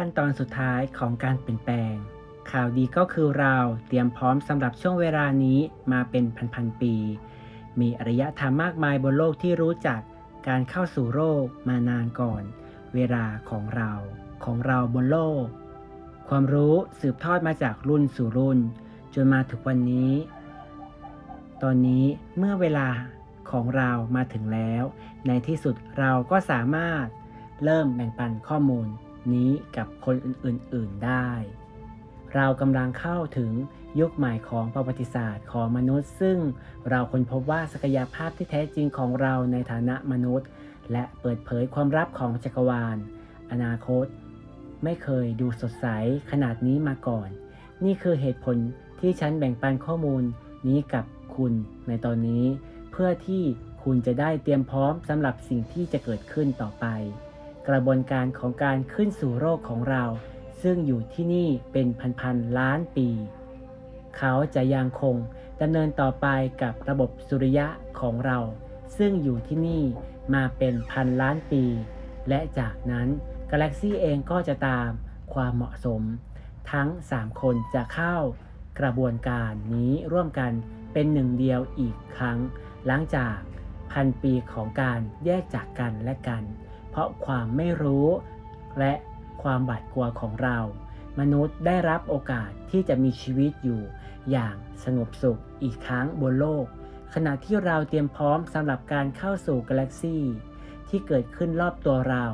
ขั้นตอนสุดท้ายของการเปลี่ยนแปลง ข่าวดีก็คือเราเตรียมพร้อมสำหรับช่วงเวลานี้มาเป็นพันๆปี มีอารยธรรมมากมายบนโลกที่รู้จักการเข้าสู่โลกมานานก่อน เวลาของเราของเราบนโลก ความรู้สืบทอดมาจากรุ่นสู่รุ่น จนมาถึงวันนี้ ตอนนี้เมื่อเวลาของเรามาถึงแล้ว ในที่สุดเราก็สามารถเริ่มแบ่งปันข้อมูล นี้กับคนอื่นๆได้ เรากำลังเข้าถึงยุคใหม่ของประวัติศาสตร์ของมนุษย์ ซึ่งเราค้นพบว่าศักยภาพที่แท้จริงของเราในฐานะมนุษย์ และเปิดเผยความลับของจักรวาล อนาคต ไม่เคยดูสดใสขนาดนี้มาก่อน นี่คือเหตุผลที่ฉันแบ่งปันข้อมูลนี้กับคุณในตอนนี้ เพื่อที่คุณจะได้เตรียมพร้อมสำหรับสิ่งที่จะเกิดขึ้นต่อไป กระบวนการของการขึ้นสู่โลกของเรา ซึ่งอยู่ที่นี่เป็นพันๆล้านปี เขาจะยังคงดำเนินต่อไปกับระบบสุริยะของเรา ซึ่งอยู่ที่นี่มาเป็นพันล้านปี และจากนั้นกาแล็กซี่เองก็จะตามความเหมาะสม ทั้ง 3 คนจะเข้ากระบวนการนี้ร่วมกันเป็นหนึ่งเดียวอีกครั้ง หลังจากพันปีของการแยกจากกันและกัน เพราะความไม่รู้ และความบาดกลัวของเรา มนุษย์ได้รับโอกาสที่จะมีชีวิตอยู่ อย่างสงบสุขอีกครั้งบนโลก ขณะที่เราเตรียมพร้อมสำหรับการเข้าสู่กาแล็กซี่ที่เกิดขึ้นรอบตัวเรา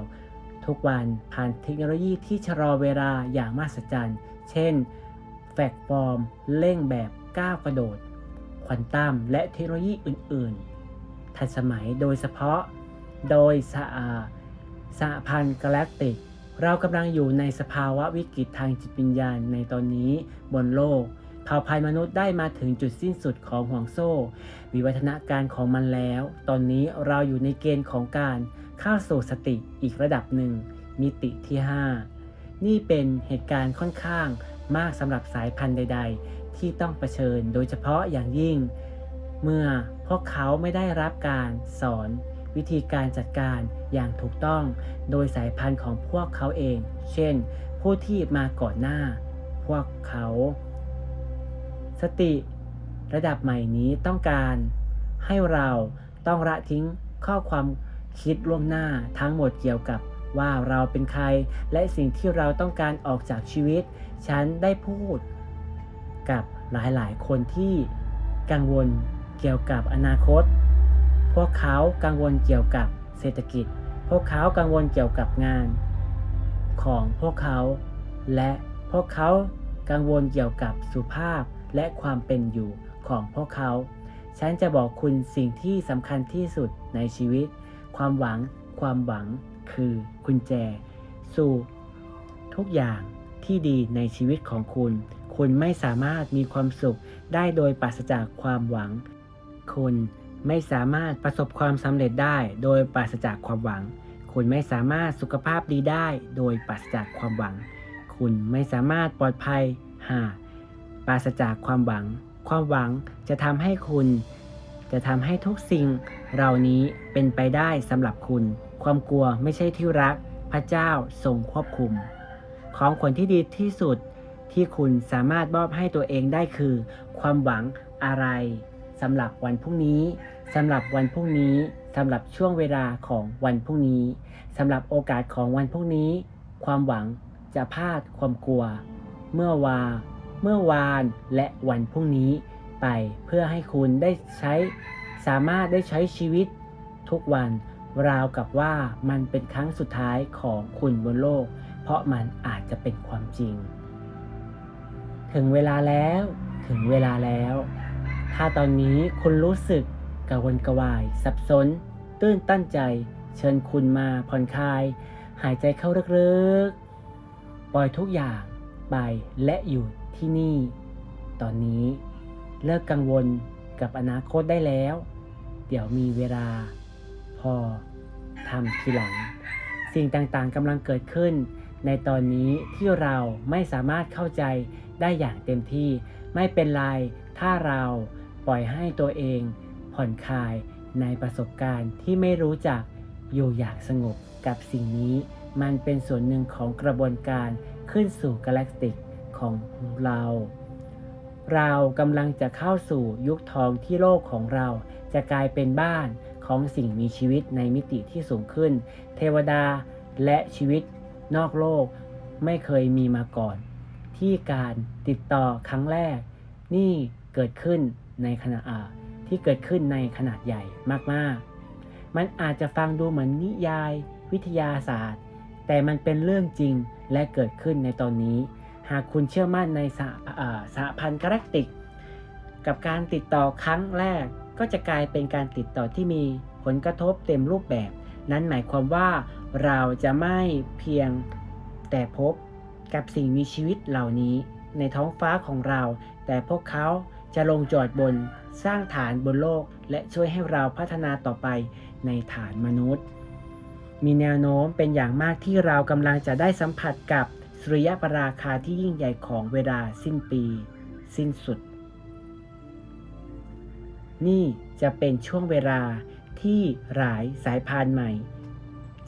ทุกวันผ่านเทคโนโลยีที่ชะลอเวลาอย่างมหัศจรรย์ เช่น แฟกฟอร์ม เร่งแบบก้าวกระโดด ควอนตัม และเทคโนโลยีอื่น ๆ ทันสมัยโดยเฉพาะ โดยสห สหพันธ์กาแล็กติก เรากำลังอยู่ในสภาวะวิกฤตทางจิตวิญญาณในตอนนี้บนโลก เผ่าพันธุ์มนุษย์ได้มาถึงจุดสิ้นสุดของห่วงโซ่ วิวัฒนาการของมันแล้ว ตอนนี้เราอยู่ในเกณฑ์ของการเข้าสู่สติอีกระดับหนึ่ง มิติที่ 5 นี่เป็นเหตุการณ์ค่อนข้างมากสำหรับสายพันธุ์ใด ๆ ที่ต้องเผชิญโดยเฉพาะอย่างยิ่ง เมื่อพวกเขาไม่ได้รับการสอน วิธีการจัดการอย่างถูกต้อง โดยสายพันธุ์ของพวกเขาเอง เช่น ผู้ที่มาก่อนหน้า พวกเขา สติระดับใหม่นี้ต้องการ ให้เราต้องละทิ้งข้อความคิดล่วงหน้าทั้งหมดเกี่ยวกับว่าเราเป็นใครและสิ่งที่เราต้องการออกจากชีวิต ฉันได้พูด กับหลายๆ คนที่กังวลเกี่ยวกับอนาคต พวกเขากังวลเกี่ยวกับเศรษฐกิจ พวกเขากังวลเกี่ยวกับงาน ของพวกเขา และพวกเขากังวลเกี่ยวกับสุภาพและความเป็นอยู่ของพวกเขา ฉันจะบอกคุณสิ่งที่สำคัญที่สุดในชีวิต ความหวัง ความหวังคือกุญแจ สู่ ทุกอย่างที่ดีในชีวิตของคุณ คุณไม่สามารถมีความสุขได้โดยปราศจากความหวัง คุณ ไม่สามารถประสบความสำเร็จได้โดยปราศจากความหวัง คุณไม่สามารถสุขภาพดีได้โดยปราศจากความหวัง คุณไม่สามารถปลอดภัยหากปราศจากความหวัง ความหวังจะทำให้คุณ จะทำให้ทุกสิ่งเหล่านี้เป็นไปได้สำหรับคุณ ความกลัวไม่ใช่ที่รัก พระเจ้าทรงควบคุม ของขวัญที่ดีที่สุดที่คุณสามารถมอบให้ตัวเองได้คือ ความหวังอะไรสำหรับวันพรุ่งนี้ สำหรับวันพรุ่งนี้สำหรับช่วงเวลาของวันพรุ่งนี้สำหรับโอกาสของวันพรุ่งนี้ ความหวังจะพลาดความกลัว เมื่อวา เมื่อวานและวันพรุ่งนี้ไปเพื่อให้คุณได้ใช้ สามารถได้ใช้ชีวิต ทุกวันราวกับว่ามันเป็นครั้งสุดท้ายของคุณบนโลก เพราะมันอาจจะเป็นความจริง ถึงเวลาแล้ว ถึงเวลาแล้ว ถ้าตอนนี้คุณรู้สึกก ระวนกระวาย สับสน ตื้นตั้นใจ เชิญคุณมาผ่อนคลาย หายใจเข้าลึกๆ ปล่อยทุกอย่างไปและอยู่ที่นี่ ตอนนี้เลิกกังวลกับอนาคตได้แล้ว เดี๋ยวมีเวลา พอทำทีหลัง สิ่งต่างๆกำลังเกิดขึ้น ในตอนนี้ที่เราไม่สามารถเข้าใจได้อย่างเต็มที่ ไม่เป็นไร ถ้าเราปล่อยให้ตัวเอง ผ่อนคลายในประสบการณ์ที่ไม่รู้จักอยู่อย่างสงบกับสิ่งนี้ มันเป็นส่วนหนึ่งของกระบวนการขึ้นสู่กาแล็กติกของเรา เรากำลังจะเข้าสู่ยุคทองที่โลกของเรา จะกลายเป็นบ้านของสิ่งมีชีวิตในมิติที่สูงขึ้น เทวดาและชีวิตนอกโลกไม่เคยมีมาก่อน ที่การติดต่อครั้งแรก นี่เกิดขึ้นในขณะอ่า ที่เกิดขึ้นในขนาดใหญ่มากๆ มันอาจจะฟังดูเหมือนนิยาย วิทยาศาสตร์ แต่มันเป็นเรื่องจริงและเกิดขึ้นในตอนนี้ หากคุณเชื่อมั่นในสหอ่าสหพันธ์กาแล็กติก กับการติดต่อครั้งแรกก็จะกลายเป็นการติดต่อที่มีผลกระทบเต็มรูปแบบ นั้นหมายความว่าเราจะไม่เพียงแต่พบกับสิ่งมีชีวิตเหล่านี้ในท้องฟ้าของเรา แต่พวกเขา จะลงจอดบนสร้างฐานบนโลก และช่วยให้เราพัฒนาต่อไปในฐานมนุษย์ มีแนวโน้มเป็นอย่างมากที่เรากำลังจะได้สัมผัสกับสุริยปราคาที่ยิ่งใหญ่ของเวลาสิ้นปี สิ้นสุด นี่จะเป็นช่วงเวลาที่หลายสายพานใหม่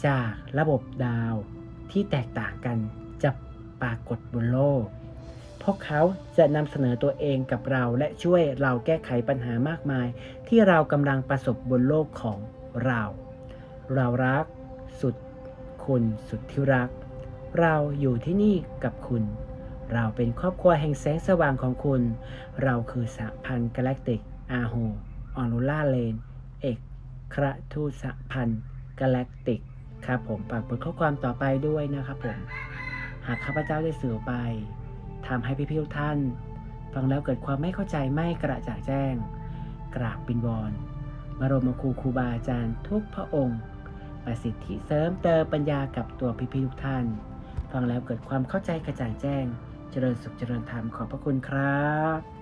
จากระบบดาวที่แตกต่างกันจะปรากฏบนโลก พวกเขาจะนำเสนอตัวเองกับเราและช่วยเราแก้ไขปัญหามากมาย ที่เรากำลังประสบบนโลกของเรา เรารัก สุด คุณสุดที่รัก เราอยู่ที่นี่กับคุณ เราเป็นครอบครัวแห่งแสงสว่างของคุณ เราคือสหพันธ์กาแล็กติกอาโฮออนุล่าเลน เอกคระทูตสหพันธ์กาแล็กติกครับผมฝากบทข้อความต่อไปด้วยนะครับผม หากข้าพเจ้าได้สื่อไป ทำให้พี่ๆทุกท่าน ฟังแล้วเกิดความไม่เข้าใจไม่กระจ่างแจ้ง กราบบินบอนบรมครูครูบาอาจารย์ทุกพระองค์ ประสิทธิเสริมเติมปัญญากับตัวพี่ๆทุกท่าน ฟังแล้วเกิดความเข้าใจกระจ่างแจ้ง เจริญสุขเจริญธรรมขอบพระคุณครับ